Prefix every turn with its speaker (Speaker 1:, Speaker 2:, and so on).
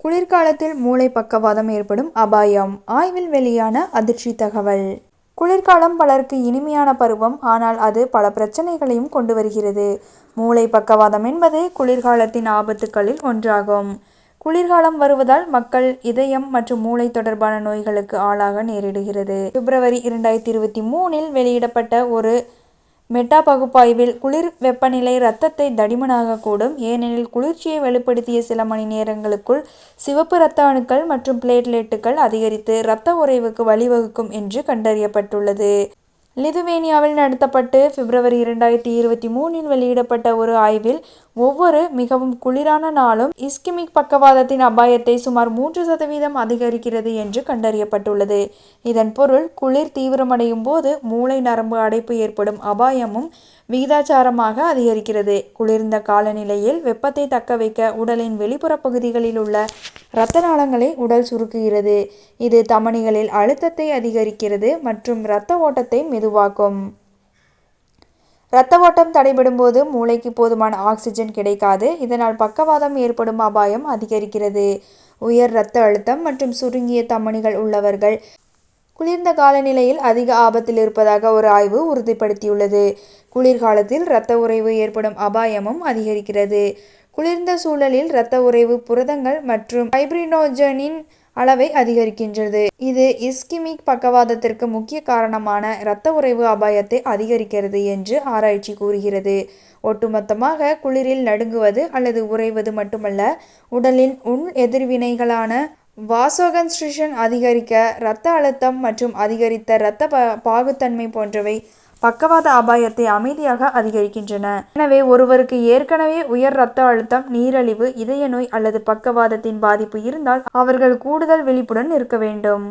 Speaker 1: குளிர்காலத்தில் மூளை பக்கவாதம் ஏற்படும் அபாயம். ஆய்வில் வெளியான அதிர்ச்சி தகவல். குளிர்காலம் பலருக்கு இனிமையான பருவம். ஆனால் அது பல பிரச்சனைகளையும் கொண்டு வருகிறது. மூளை பக்கவாதம் என்பது குளிர்காலத்தின் ஆபத்துக்களில் ஒன்றாகும். குளிர்காலம் வருவதால் மக்கள் இதயம் மற்றும் மூளை தொடர்பான நோய்களுக்கு ஆளாக நேரிடுகிறது. பிப்ரவரி இரண்டாயிரத்தி இருபத்தி மூணில் வெளியிடப்பட்ட ஒரு மெட்டா பகுப்பாய்வில் குளிர் வெப்பநிலை இரத்தத்தை தடிமனாகக்கூடும் ஏனெனில் குளிர்ச்சியை வெளிப்படுத்திய சில மணி நேரங்களுக்குள் சிவப்பு இரத்த அணுக்கள் மற்றும் பிளேட்லெட்டுகள் அதிகரித்து இரத்த உறைவுக்கு வழிவகுக்கும் என்று கண்டறியப்பட்டுள்ளது. லிதுவேனியாவில் நடத்தப்பட்டு பிப்ரவரி இரண்டாயிரத்தி இருபத்தி மூணில் வெளியிடப்பட்ட ஒரு ஆய்வில் ஒவ்வொரு மிகவும் குளிரான நாளும் இஸ்கிமிக் பக்கவாதத்தின் அபாயத்தை சுமார் மூன்று சதவீதம் அதிகரிக்கிறது என்று கண்டறியப்பட்டுள்ளது. இதன் பொருள் குளிர் தீவிரமடையும் போது மூளை நரம்பு அடைப்பு ஏற்படும் அபாயமும் விகிதாச்சாரமாக அதிகரிக்கிறது. குளிர்ந்த காலநிலையில் வெப்பத்தை தக்கவைக்க உடலின் வெளிப்புற பகுதிகளில் உள்ள இரத்த நாளங்களை உடல் சுருக்குகிறது. இது தமனிகளில் அழுத்தத்தை அதிகரிக்கிறது மற்றும் இரத்த ஓட்டத்தை மெதுவாக்கும். இரத்த ஓட்டம் தடைபடும் போது மூளைக்கு போதுமான ஆக்சிஜன் கிடைக்காது. இதனால் பக்கவாதம் ஏற்படும் அபாயம் அதிகரிக்கிறது. உயர் இரத்த அழுத்தம் மற்றும் சுருங்கிய தமனிகள் உள்ளவர்கள் குளிர்ந்த காலநிலையில் அதிக ஆபத்தில் இருப்பதாக ஒரு ஆய்வு உறுதிப்படுத்தியுள்ளது. குளிர்காலத்தில் இரத்த உறைவு ஏற்படும் அபாயமும் அதிகரிக்கிறது. குளிர்ந்த சூழலில் இரத்த உறைவு புரதங்கள் மற்றும் ஃபைப்ரினோஜனின் அளவை அதிகரிக்கின்றது. இது இஸ்கிமிக் பக்கவாதத்திற்கு முக்கிய காரணமான இரத்த உறைவு அபாயத்தை அதிகரிக்கிறது என்று ஆராய்ச்சி கூறுகிறது. ஒட்டுமொத்தமாக குளிரில் நடுங்குவது அல்லது உறைவது மட்டுமல்ல உடலின் உள் எதிர்வினைகளான வாசோகன்ஸ்ட்ரிஷன் அதிகரிக்க இரத்த அழுத்தம் மற்றும் அதிகரித்த இரத்த ப பாகுத்தன்மை போன்றவை பக்கவாத அபாயத்தை அமைதியாக அதிகரிக்கின்றன. எனவே ஒருவருக்கு ஏற்கனவே உயர் இரத்த அழுத்தம் நீரழிவு இதய நோய் அல்லது பக்கவாதத்தின் பாதிப்பு இருந்தால் அவர்கள் கூடுதல் விழிப்புடன் இருக்க வேண்டும்.